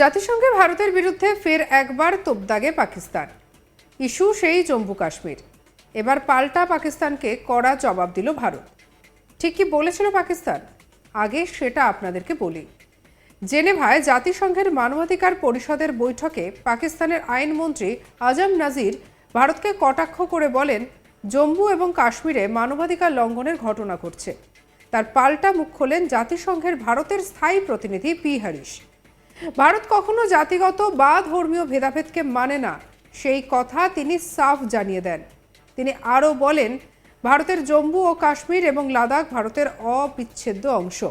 জাতিসংঘে ভারতের বিরুদ্ধে ফের একবার তোপদাগে পাকিস্তান। ইস্যু সেই জম্মু কাশ্মীর। এবার পাল্টা পাকিস্তানকে কড়া জবাব দিল ভারত। ঠিক কি বলেছিল পাকিস্তান। আগে সেটা আপনাদেরকে বলি। জেনেভায় জাতিসংঘের মানবাধিকার পরিষদের বৈঠকে পাকিস্তানের আইনমন্ত্রী আজম নাজির ভারতকে কটাক্ষ করে বলেন, জম্মু এবং কাশ্মীরে মানবাধিকার লঙ্ঘনের ঘটনা ঘটছে। তার পাল্টা মুখ খোলেন জাতিসংঘের ভারতের স্থায়ী প্রতিনিধি পি হরিশ। ভারত কখনো জাতিগত বা ধর্মীয় ভেদাভেদকে মানে না। সেই কথা তিনি সাফ জানিয়ে দেন। তিনি আরও বলেন, ভারতের জম্মু ও কাশ্মীর এবং লাদাখ ভারতের অবিচ্ছেদ্য অংশ।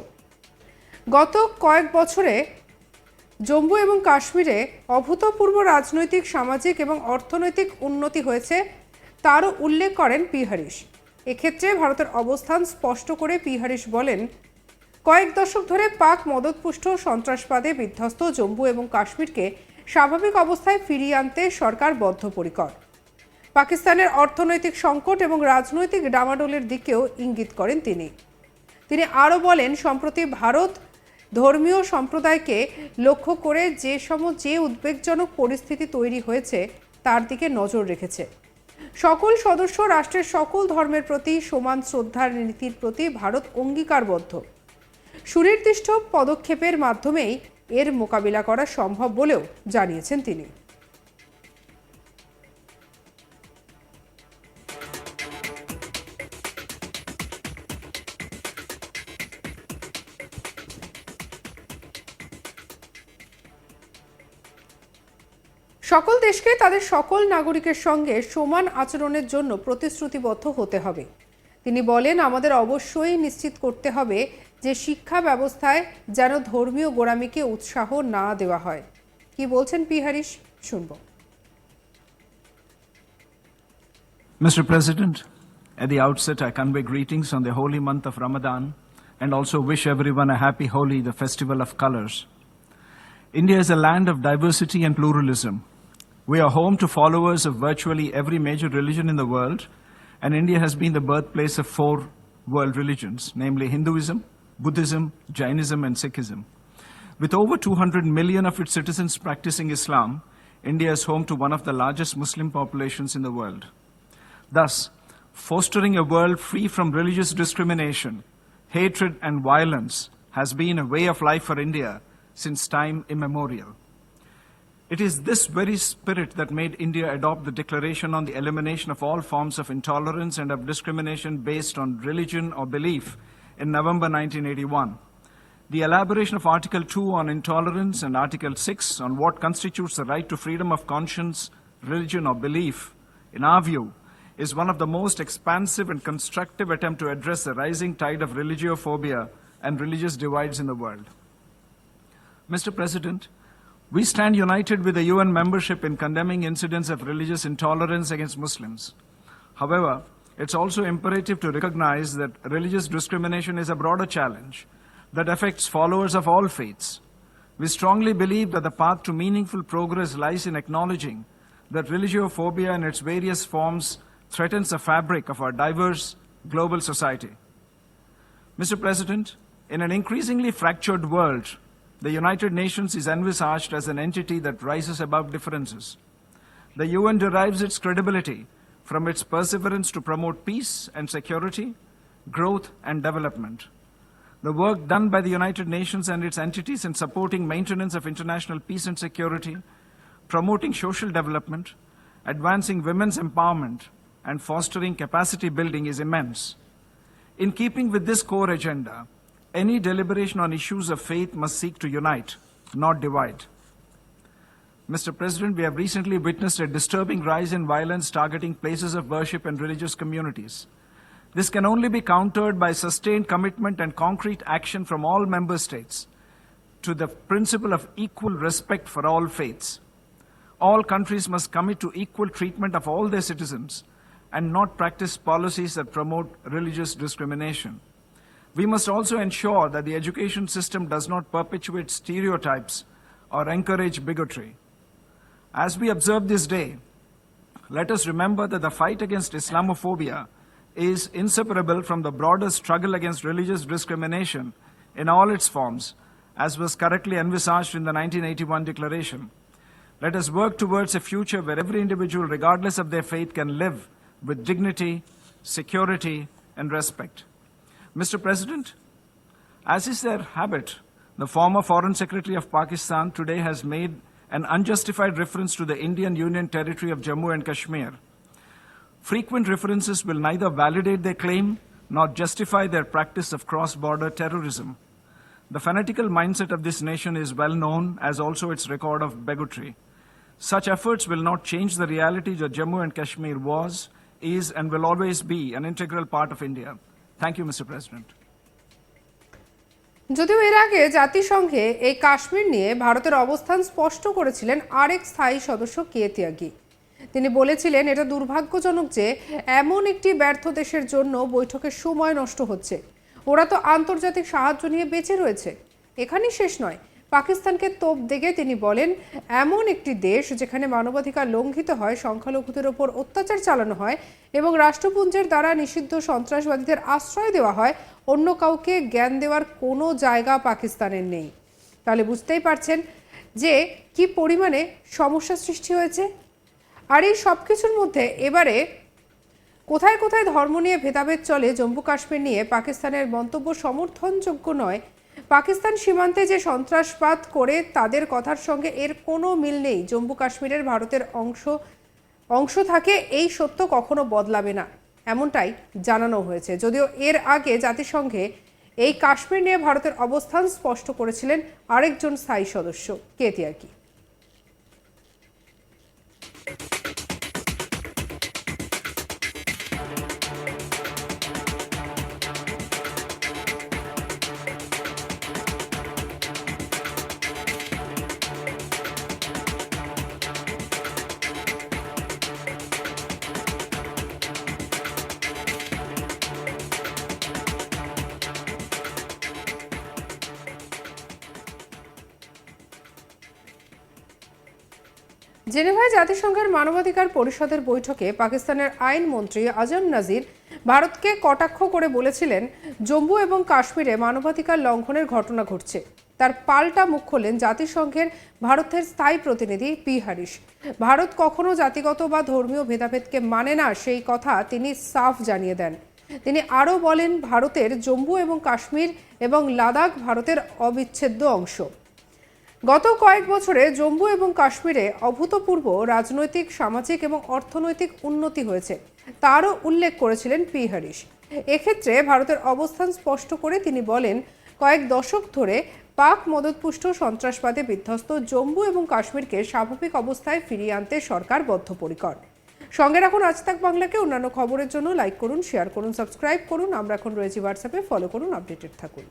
গত কয়েক বছরে জম্মু এবং কাশ্মীরে অভূতপূর্ব রাজনৈতিক, সামাজিক এবং অর্থনৈতিক উন্নতি হয়েছে তারও উল্লেখ করেন পি হরিশ। এক্ষেত্রে ভারতের অবস্থান স্পষ্ট করে পি হরিশ বলেন কয়েক দশক ধরে পাক মদতপুষ্ট সন্ত্রাসবাদে বিধ্বস্ত জম্মু এবং কাশ্মীরকে স্বাভাবিক অবস্থায় ফিরিয়ে আনতে সরকার বদ্ধপরিকর। পাকিস্তানের অর্থনৈতিক সংকট এবং রাজনৈতিক ডামাডোলের দিকেও ইঙ্গিত করেন তিনি। তিনি আরও বলেন, সম্প্রতি ভারত ধর্মীয় সম্প্রদায়কে লক্ষ্য করে যে সম যে উদ্বেগজনক পরিস্থিতি তৈরি হয়েছে, তার দিকে নজর রেখেছে। সকল সদস্য রাষ্ট্রের সকল ধর্মের প্রতি সমান শ্রদ্ধার নীতির প্রতি ভারত অঙ্গীকারবদ্ধ। সুনির্দিষ্ট পদক্ষেপের মাধ্যমেই এর মোকাবিলা করা সম্ভব বলেও জানিয়েছেন তিনি। সকল দেশকে তাদের সকল নাগরিকের সঙ্গে সমান আচরণের জন্য প্রতিশ্রুতিবদ্ধ হতে হবে। তিনি বলেন, আমাদের অবশ্যই নিশ্চিত করতে হবে যে শিক্ষা ব্যবস্থায় যেন ধর্মীয় গোড়ামিকে উৎসাহ না দেওয়া হয় কি বলছেন পি শুনব Mr. President, at the outset, I convey greetings on the holy month of Ramadan and also wish everyone a happy Holi, the festival of colors. India is a land of diversity and pluralism. We are home to followers of virtually every major religion in the world, and India has been the birthplace of four world religions, namely Hinduism, Buddhism, Jainism, and Sikhism. With over 200 million of its citizens practicing Islam, India is home to one of the largest Muslim populations in the world. Thus, fostering a world free from religious discrimination, hatred, and violence has been a way of life for India since time immemorial. It is this very spirit that made India adopt the Declaration on the Elimination of All Forms of Intolerance and of Discrimination based on religion or belief in November 1981. The elaboration of Article 2 on intolerance and Article 6 on what constitutes the right to freedom of conscience, religion, or belief, in our view, is one of the most expansive and constructive attempt to address the rising tide of religiophobia and religious divides in the world. Mr. President, we stand united with the UN membership in condemning incidents of religious intolerance against Muslims. However, it's also imperative to recognize that religious discrimination is a broader challenge that affects followers of all faiths. We strongly believe that the path to meaningful progress lies in acknowledging that religiophobia in its various forms threatens the fabric of our diverse global society. Mr. President, in an increasingly fractured world, the United Nations is envisaged as an entity that rises above differences. The UN derives its credibility from its perseverance to promote peace and security, growth and development. The work done by the United Nations and its entities in supporting maintenance of international peace and security, promoting social development, advancing women's empowerment, and fostering capacity building is immense. In keeping with this core agenda, any deliberation on issues of faith must seek to unite, not divide. Mr. President, we have recently witnessed a disturbing rise in violence targeting places of worship and religious communities. This can only be countered by sustained commitment and concrete action from all member states to the principle of equal respect for all faiths. All countries must commit to equal treatment of all their citizens and not practice policies that promote religious discrimination. We must also ensure that the education system does not perpetuate stereotypes or encourage bigotry. As we observe this day, let us remember that the fight against Islamophobia is inseparable from the broader struggle against religious discrimination in all its forms as was correctly envisaged in the 1981 Declaration. Let us work towards a future where every individual, regardless of their faith, can live with dignity, security, and respect. Mr. President, as is their habit, the former Foreign Secretary of Pakistan today has made an unjustified reference to the Indian Union territory of Jammu and Kashmir. Frequent references will neither validate their claim nor justify their practice of cross border terrorism. The fanatical mindset of this nation is well known, as also its record of bigotry. Such efforts will not change the reality that Jammu and Kashmir was, is, and will always be an integral part of India. Thank you, Mr. President. যদিও এর আগে জাতিসংঘে এই কাশ্মীর নিয়ে ভারতের অবস্থান স্পষ্ট করেছিলেন আরেক স্থায়ী সদস্য কে ত্যাগী। তিনি বলেছিলেন, এটা দুর্ভাগ্যজনক যে এমন একটি ব্যর্থ দেশের জন্য বৈঠকের সময় নষ্ট হচ্ছে। ওরা তো আন্তর্জাতিক সাহায্য নিয়ে বেঁচে রয়েছে। এখানেই শেষ নয়। পাকিস্তানকে তোপ দেখে তিনি বলেন, এমন একটি দেশ যেখানে মানবাধিকার লঙ্ঘিত হয়, সংখ্যালঘুদের ওপর অত্যাচার চালানো হয় এবং রাষ্ট্রপুঞ্জের দ্বারা নিষিদ্ধ সন্ত্রাসবাদীদের আশ্রয় দেওয়া হয়, অন্য কাউকে জ্ঞান দেওয়ার কোনো জায়গা পাকিস্তানের নেই। তাহলে বুঝতেই পারছেন যে কি পরিমাণে সমস্যা সৃষ্টি হয়েছে। আর এই সব কিছুর মধ্যে এবারে কোথায় কোথায় ধর্ম নিয়ে ভেদাভেদ চলে জম্মু কাশ্মীর নিয়ে পাকিস্তানের মন্তব্য সমর্থনযোগ্য নয় পাকিস্তান সীমান্তে যে সন্ত্রাসবাদ করে, তাদের কথার সঙ্গে এর কোনো মিল নেই। জম্মু কাশ্মীরের ভারতের অংশ অংশ থাকে, এই সত্য কখনো বদলাবে না, এমনটাই জানানো হয়েছে। যদিও এর আগে জাতিসংঘে এই কাশ্মীর নিয়ে ভারতের অবস্থান স্পষ্ট করেছিলেন আরেকজন স্থায়ী সদস্য কেতিয়াকি জেনেভায় জাতিসংঘের মানবাধিকার পরিষদের বৈঠকে পাকিস্তানের আইনমন্ত্রী আজম নাজির ভারতকে কটাক্ষ করে বলেছিলেন, জম্মু এবং কাশ্মীরে মানবাধিকার লঙ্ঘনের ঘটনা ঘটছে। তার পাল্টা মুখ খোলেন জাতিসংঘের ভারতের স্থায়ী প্রতিনিধি পি হারিস ভারত কখনো জাতিগত বা ধর্মীয় ভেদাভেদকে মানে না, সেই কথা তিনি সাফ জানিয়ে দেন। তিনি আরও বলেন, ভারতের জম্মু এবং কাশ্মীর এবং লাদাখ ভারতের অবিচ্ছেদ্য অংশ। গত কয়েক বছরে জম্মু এবং কাশ্মীরে অভূতপূর্ব রাজনৈতিক, সামাজিক এবং অর্থনৈতিক উন্নতি হয়েছে, তারও উল্লেখ করেছিলেন পি হরিশ। এক্ষেত্রে ভারতের অবস্থান স্পষ্ট করে তিনি বলেন, কয়েক দশক ধরে পাক মদতপুষ্ট সন্ত্রাসবাদে বিধ্বস্ত জম্মু এবং কাশ্মীরকে স্বাভাবিক অবস্থায় ফিরিয়ে আনতে সরকার বদ্ধপরিকর। সঙ্গে রাখুন আজ তাক বাংলাকে, অন্যান্য খবরের জন্য লাইক করুন, শেয়ার করুন, সাবস্ক্রাইব করুন। আমরা এখন রয়েছি হোয়াটসঅ্যাপে, ফলো করুন, আপডেটেড থাকুন।